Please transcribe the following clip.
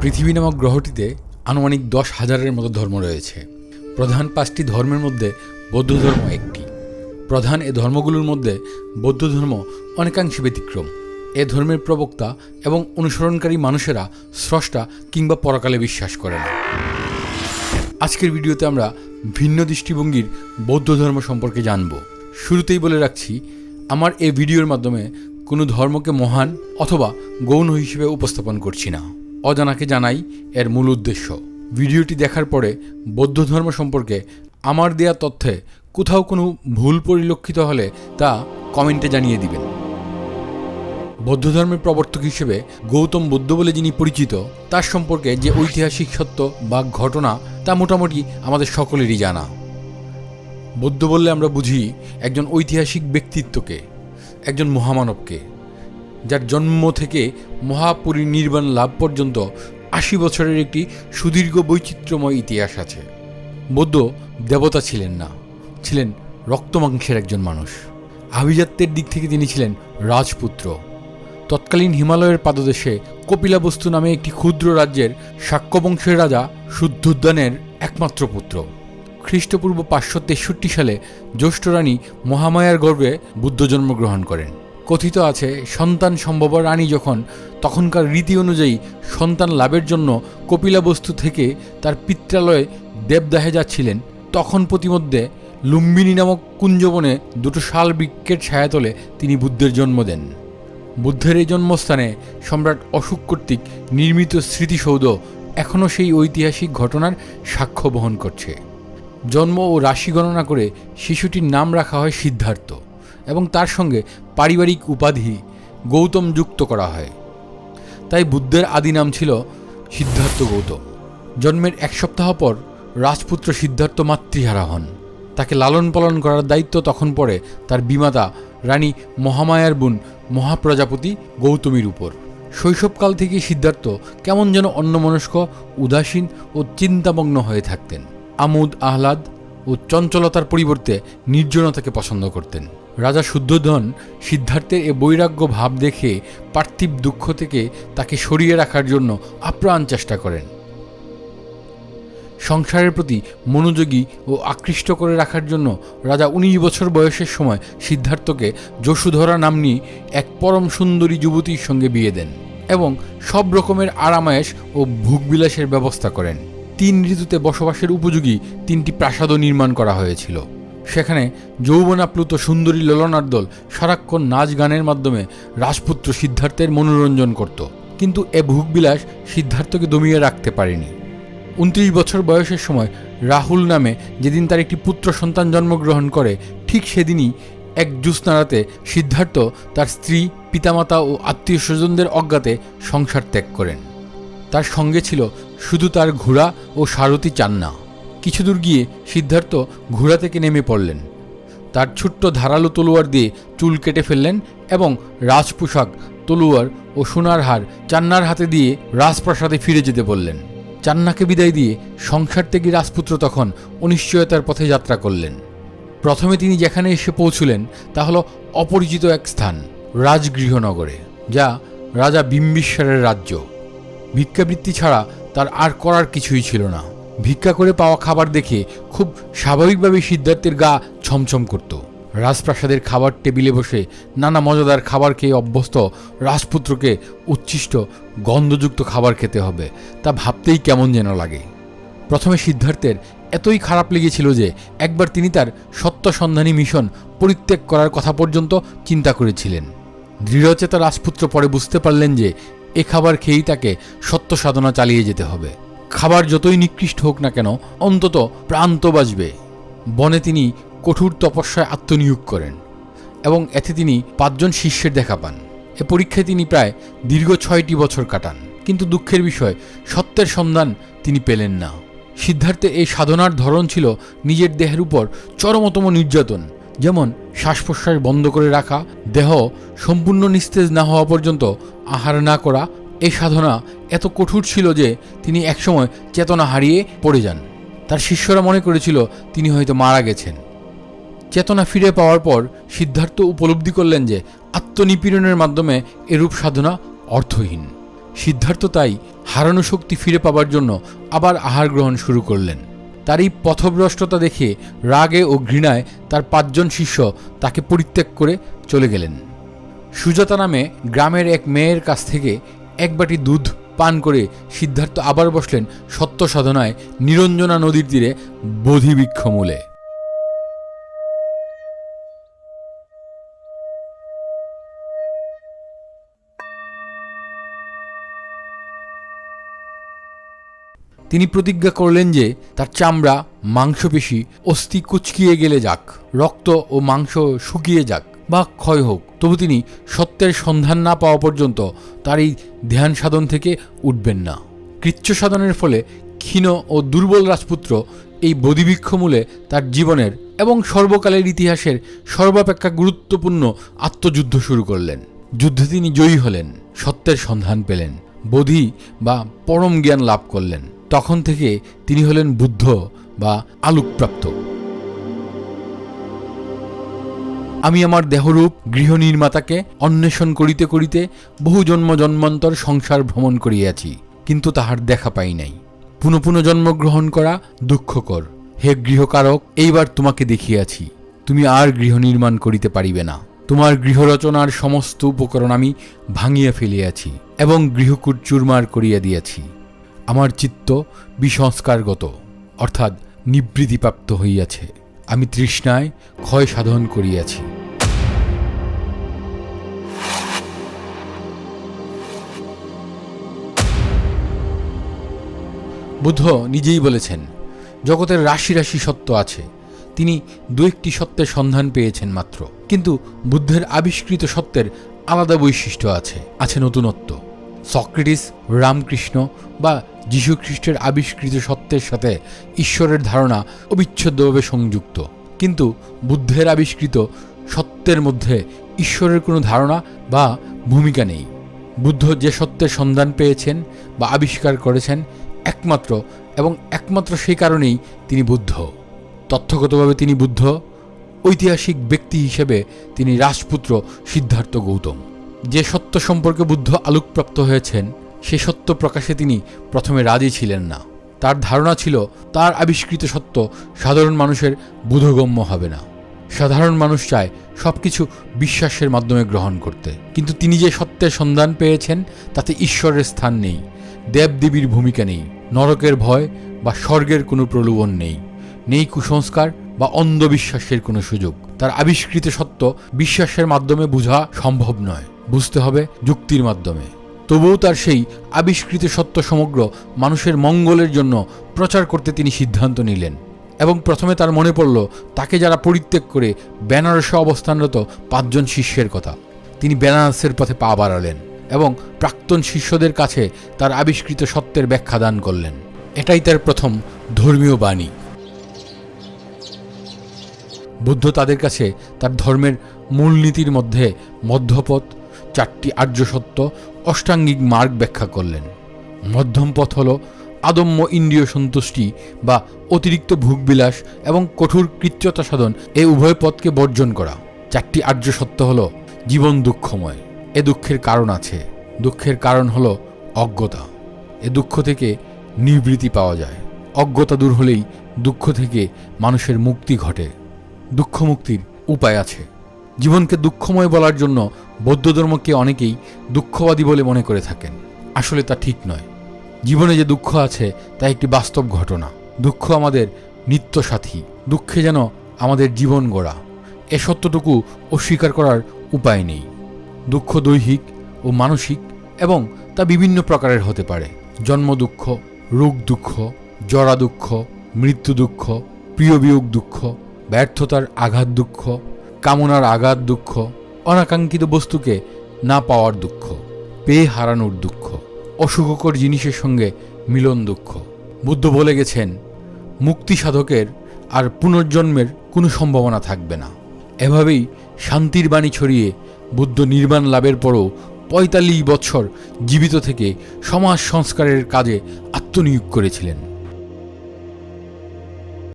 পৃথিবী নামক গ্রহটিতে আনুমানিক দশ হাজারের মতো ধর্ম রয়েছে। প্রধান পাঁচটি ধর্মের মধ্যে বৌদ্ধ ধর্ম একটি। প্রধান এ ধর্মগুলোর মধ্যে বৌদ্ধ ধর্ম অনেকাংশে ব্যতিক্রম। এ ধর্মের প্রবক্তা এবং অনুসরণকারী মানুষেরা স্রষ্টা কিংবা পরকালে বিশ্বাস করে না। আজকের ভিডিওতে আমরা ভিন্ন দৃষ্টিভঙ্গির বৌদ্ধ ধর্ম সম্পর্কে জানব। শুরুতেই বলে রাখছি, আমার এই ভিডিওর মাধ্যমে কোনো ধর্মকে মহান অথবা গৌণ হিসেবে উপস্থাপন করছি না। অজানাকে জানাই এর মূল উদ্দেশ্য। ভিডিওটি দেখার পরে বৌদ্ধ ধর্ম সম্পর্কে আমার দেয়া তথ্যে কোথাও কোনো ভুল পরিলক্ষিত হলে তা কমেন্টে জানিয়ে দিবেন। বৌদ্ধ ধর্মের প্রবর্তক হিসেবে গৌতম বুদ্ধ বলে যিনি পরিচিত, তার সম্পর্কে যে ঐতিহাসিক সত্য বা ঘটনা তা মোটামুটি আমাদের সকলেরই জানা। বৌদ্ধ বললে আমরা বুঝি একজন ঐতিহাসিক ব্যক্তিত্বকে, একজন মহামানবকে। যার জন্ম থেকে মহাপরিনির্বাণ লাভ পর্যন্ত আশি বছরের একটি সুদীর্ঘ বৈচিত্র্যময় ইতিহাস আছে। বৌদ্ধ দেবতা ছিলেন না, ছিলেন রক্তমাংসের একজন মানুষ। আভিজাত্যের দিক থেকে তিনি ছিলেন রাজপুত্র। তৎকালীন হিমালয়ের পাদদেশে কপিলাবস্তু নামে একটি ক্ষুদ্র রাজ্যের শাক্যবংশের রাজা শুদ্ধোদ্যানের একমাত্র পুত্র। খ্রিস্টপূর্ব পাঁচশো তেষট্টি সালে জ্যৈষ্ঠ রানী মহামায়ার গর্ভে বুদ্ধ জন্মগ্রহণ করেন। কথিত আছে, সন্তান সম্ভব রানী যখন, তখনকার রীতি অনুযায়ী সন্তান লাভের জন্য কপিলাবস্তু থেকে তার পিত্রালয়ে দেবদাহে যাচ্ছিলেন। তখন প্রতিমধ্যে লুম্বিনী নামক কুঞ্জবনে দুটো শাল বৃক্ষের ছায়াতলে তিনি বুদ্ধের জন্ম দেন। বুদ্ধের এই জন্মস্থানে সম্রাট অশোক কর্তৃক নির্মিত স্মৃতিসৌধ এখনও সেই ঐতিহাসিক ঘটনার সাক্ষ্য বহন করছে। জন্ম ও রাশি গণনা করে শিশুটির নাম রাখা হয় সিদ্ধার্থ। এবং তার সঙ্গে পারিবারিক উপাধি গৌতম যুক্ত করা হয়। তাই বুদ্ধের আদি নাম ছিল সিদ্ধার্থ গৌতম। জন্মের এক সপ্তাহ পর রাজপুত্র সিদ্ধার্থ মাতৃহারা হন। তাকে লালন পালন করার দায়িত্ব তখন পড়ে তার বিমাতা রানী মহামায়ার বোন মহাপ্রজাপতি গৌতমীর উপর। শৈশবকাল থেকেই সিদ্ধার্থ কেমন যেন অন্যমনস্ক, উদাসীন ও চিন্তামগ্ন হয়ে থাকতেন। আমোদ, আহ্লাদ ও চঞ্চলতার পরিবর্তে নির্জনতাকে পছন্দ করতেন। রাজা শুদ্ধোধন সিদ্ধার্থের এ বৈরাগ্য ভাব দেখে পার্থিব দুঃখ থেকে তাকে সরিয়ে রাখার জন্য আপ্রাণ চেষ্টা করেন। সংসারের প্রতি মনোযোগী ও আকৃষ্ট করে রাখার জন্য রাজা উনিশ বছর বয়সের সময় সিদ্ধার্থকে যশুধরা নাম্নী এক পরম সুন্দরী যুবতীর সঙ্গে বিয়ে দেন এবং সব রকমের আরামায়েশ ও ভোগবিলাসের ব্যবস্থা করেন। তিন ঋতুতে বসবাসের উপযোগী তিনটি প্রাসাদও নির্মাণ করা হয়েছিল। সেখানে যৌবনাপ্লুত সুন্দরী ললনার দল সারাক্ষণ নাচ গানের মাধ্যমে রাজপুত্র সিদ্ধার্থের মনোরঞ্জন করত। কিন্তু এ ভোগবিলাস সিদ্ধার্থকে দমিয়ে রাখতে পারেনি। উনত্রিশ বছর বয়সের সময় রাহুল নামে যেদিন তার একটি পুত্র সন্তান জন্মগ্রহণ করে, ঠিক সেদিনই এক জ্যোৎস্নারাতে সিদ্ধার্থ তার স্ত্রী, পিতামাতা ও আত্মীয় স্বজনদের অজ্ঞাতে সংসার ত্যাগ করেন। তার সঙ্গে ছিল শুধু তার ঘোড়া ও সারথি চান্না। কিছু দূর গিয়ে সিদ্ধার্থ ঘোড়া থেকে নেমে পড়লেন। তার ছোট্ট ধারালো তলোয়ার দিয়ে চুল কেটে ফেললেন এবং রাজপোশাক, তলোয়ার ও সোনার হার চান্নার হাতে দিয়ে রাজপ্রাসাদে ফিরে যেতে বললেন। চান্নাকে বিদায় দিয়ে সংসার থেকে রাজপুত্র তখন অনিশ্চয়তার পথে যাত্রা করলেন। প্রথমে তিনি যেখানে এসে পৌঁছলেন তা হল অপরিচিত এক স্থান, রাজগৃহনগরে, যা রাজা বিম্বিশ্বরের রাজ্য। ভিক্ষাবৃত্তি ছাড়া তার আর করার কিছুই ছিল না। ভিক্ষা করে পাওয়া খাবার দেখে খুব স্বাভাবিকভাবেই সিদ্ধার্থের গা ছমছম করত। রাজপ্রাসাদের খাবার টেবিলে বসে নানা মজাদার খাবার খেয়ে অভ্যস্ত রাজপুত্রকে উচ্ছিষ্ট, গন্ধযুক্ত খাবার খেতে হবে, তা ভাবতেই কেমন যেন লাগে। প্রথমে সিদ্ধার্থের এতই খারাপ লেগেছিল যে একবার তিনি তার সত্য সন্ধানী মিশন পরিত্যাগ করার কথা পর্যন্ত চিন্তা করেছিলেন। দৃঢ়চেতা রাজপুত্র পরে বুঝতে পারলেন যে এ খাবার খেয়েই তাকে সত্য সাধনা চালিয়ে যেতে হবে। খাবার যতই নিকৃষ্ট হোক না কেন, অন্তত প্রান্ত বাজবে বনে তিনি কঠোর তপস্যায় আত্মনিয়োগ করেন এবং এতে তিনি পাঁচজন শিষ্যের দেখা পান। এ পরীক্ষায় তিনি প্রায় দীর্ঘ ছয়টি বছর কাটান। কিন্তু দুঃখের বিষয়, সত্যের সন্ধান তিনি পেলেন না। সিদ্ধার্থে এই সাধনার ধরন ছিল নিজের দেহের উপর চরমতম নির্যাতন, যেমন শ্বাস প্রশ্বাস বন্ধ করে রাখা, দেহ সম্পূর্ণ নিস্তেজ না হওয়া পর্যন্ত আহার না করা এই সাধনা এত কঠোর ছিল যে তিনি একসময় চেতনা হারিয়ে পড়ে যান। তার শিষ্যরা মনে করেছিল তিনি হয়তো মারা গেছেন। চেতনা ফিরে পাওয়ার পর সিদ্ধার্থ উপলব্ধি করলেন যে আত্মনিপীড়নের মাধ্যমে এরূপ সাধনা অর্থহীন। সিদ্ধার্থ তাই হারানো শক্তি ফিরে পাবার জন্য আবার আহার গ্রহণ শুরু করলেন। তার এই পথভ্রষ্টতা দেখে রাগে ও ঘৃণায় তার পাঁচজন শিষ্য তাকে পরিত্যাগ করে চলে গেলেন। সুজাতা নামে গ্রামের এক মেয়ের কাছ থেকে এক বাটি দুধ পান করে সিদ্ধার্থ আবার বসলেন সত্য সাধনায় নিরঞ্জনা নদীর তীরে বোধিবৃক্ষ মূলে। তিনি প্রতিজ্ঞা করলেন যে তার চামড়া, মাংসপেশি, অস্থি কুচকিয়ে গেলে যাক, রক্ত ও মাংস শুকিয়ে যাক। বা ক্ষয় হোক, তবু তিনি সত্যের সন্ধান না পাওয়া পর্যন্ত তার এই ধ্যান সাধন থেকে উঠবেন না। কৃচ্ছ সাধনের ফলে ক্ষীণ ও দুর্বল রাজপুত্র এই বোধিবৃক্ষমূলে তার জীবনের এবং সর্বকালের ইতিহাসের সর্বাপেক্ষা গুরুত্বপূর্ণ আত্মযুদ্ধ শুরু করলেন। যুদ্ধে তিনি জয়ী হলেন, সত্যের সন্ধান পেলেন, বোধি বা পরম জ্ঞান লাভ করলেন। তখন থেকে তিনি হলেন বুদ্ধ বা আলোকপ্রাপ্ত। আমি আমার দেহরূপ গৃহ নির্মাতাকে অন্বেষণ করিতে করিতে বহু জন্ম জন্মান্তর সংসার ভ্রমণ করিয়াছি, কিন্তু তাহার দেখা পাই নাই। পুনঃ পুনঃ জন্মগ্রহণ করা দুঃখকর। হে গৃহকারক, এইবার তোমাকে দেখিয়াছি। তুমি আর গৃহ নির্মাণ করিতে পারিবে না। তোমার গৃহরচনার সমস্ত উপকরণ আমি ভাঙিয়া ফেলিয়াছি এবং গৃহকূট চুরমার করিয়া দিয়াছি। আমার চিত্ত বিসংস্কারগত, অর্থাৎ নিবৃত্তিপ্রাপ্ত হইয়াছে। আমি তৃষ্ণায় ক্ষয় সাধন করিয়াছি। বুদ্ধ নিজেই বলেছেন, জগতের রাশি রাশি সত্য আছে, তিনি দু একটি সত্যের সন্ধান পেয়েছেন মাত্র, কিন্তু বুদ্ধের আবিষ্কৃত সত্যের আলাদা বৈশিষ্ট্য আছে আছে নতুনত্ব। সক্রেটিস, রামকৃষ্ণ বা যীশুখ্রিস্টের আবিষ্কৃত সত্যের সাথে ঈশ্বরের ধারণা অবিচ্ছেদ্যভাবে সংযুক্ত, কিন্তু বুদ্ধের আবিষ্কৃত সত্যের মধ্যে ঈশ্বরের কোনো ধারণা বা ভূমিকা নেই। বুদ্ধ যে সত্যের সন্ধান পেয়েছেন বা আবিষ্কার করেছেন একমাত্র এবং একমাত্র সেই কারণেই তিনি বুদ্ধ। তথ্যগতভাবে তিনি বুদ্ধ, ঐতিহাসিক ব্যক্তি হিসেবে তিনি রাজপুত্র সিদ্ধার্থ গৌতম। যে সত্য সম্পর্কে বুদ্ধ আলোকপ্রাপ্ত হয়েছেন, সে সত্য প্রকাশে তিনি প্রথমে রাজি ছিলেন না। তার ধারণা ছিল, তার আবিষ্কৃত সত্য সাধারণ মানুষের বোধগম্য হবে না। সাধারণ মানুষ চায় সব কিছু বিশ্বাসের মাধ্যমে গ্রহণ করতে। কিন্তু তিনি যে সত্যের সন্ধান পেয়েছেন, তাতে ঈশ্বরের স্থান নেই, দেবদেবীর ভূমিকা নেই। নরকের ভয় বা স্বর্গের কোনো প্রলোভন নেই। নেই কুসংস্কার বা অন্ধবিশ্বাসের কোনো সুযোগ। তার আবিষ্কৃত সত্য বিশ্বাসের মাধ্যমে বোঝা সম্ভব নয়। বুঝতে হবে যুক্তির মাধ্যমে। তবুও তার সেই আবিষ্কৃত সত্য সমগ্র মানুষের মঙ্গলের জন্য প্রচার করতে তিনি সিদ্ধান্ত নিলেন এবং প্রথমে তার মনে পড়ল, তাকে যারা পরিত্যাগ করে বেনারসে অবস্থানরত পাঁচজন শিষ্যের কথা। তিনি বেনারসের পথে পা বাড়ালেন। এবং প্রাক্তন শিষ্যদের কাছে তার আবিষ্কৃত সত্যের ব্যাখ্যা দান করলেন। এটাই তার প্রথম ধর্মীয় বাণী। বুদ্ধ তাদের কাছে তার ধর্মের মূলনীতির মধ্যে মধ্যপথ, চারটি আর্য সত্য, অষ্টাঙ্গিক মার্গ ব্যাখ্যা করলেন। মধ্যম পথ হল আদম্য ইন্দ্রিয় সন্তুষ্টি বা অতিরিক্ত ভোগবিলাস এবং কঠোর কৃত্যতা সাধন। এই উভয় পথকে বর্জন করা। চারটি আর্য সত্য হল জীবন দুঃখময়। এ দুঃখের কারণ আছে। দুঃখের কারণ হল অজ্ঞতা। এ দুঃখ থেকে নিবৃত্তি পাওয়া যায়। অজ্ঞতা দূর হলেই দুঃখ থেকে মানুষের মুক্তি ঘটে। দুঃখ মুক্তির উপায় আছে। জীবনকে দুঃখময় বলার জন্য বৌদ্ধ ধর্মকে অনেকেই দুঃখবাদী বলে মনে করে থাকেন। আসলে তা ঠিক নয়। জীবনে যে দুঃখ আছে, তা একটি বাস্তব ঘটনা। দুঃখ আমাদের নিত্য সাথী দুঃখে যেন আমাদের জীবন গড়া। এ সত্যটুকু অস্বীকার করার উপায় নেই। দুঃখ দৈহিক ও মানসিক এবং তা বিভিন্ন প্রকারের হতে পারে। জন্ম দুঃখ রোগ দুঃখ জরা দুঃখ মৃত্যু দুঃখ প্রিয় বিয়োগ দুঃখ ব্যর্থতার আঘাত দুঃখ কামনার আঘাত দুঃখ অনাকাঙ্ক্ষিত বস্তুকে না পাওয়ার দুঃখ, পেয়ে হারানোর দুঃখ, অসুখকর জিনিসের সঙ্গে মিলন দুঃখ। বুদ্ধ বলে গেছেন মুক্তি সাধকের আর পুনর্জন্মের কোনো সম্ভাবনা থাকবে না। এভাবেই শান্তির বাণী ছড়িয়ে বুদ্ধ নির্মাণ লাভের পরও পঁয়তাল্লিশ বছর জীবিত থেকে সমাজ সংস্কারের কাজে আত্মনিয়োগ করেছিলেন।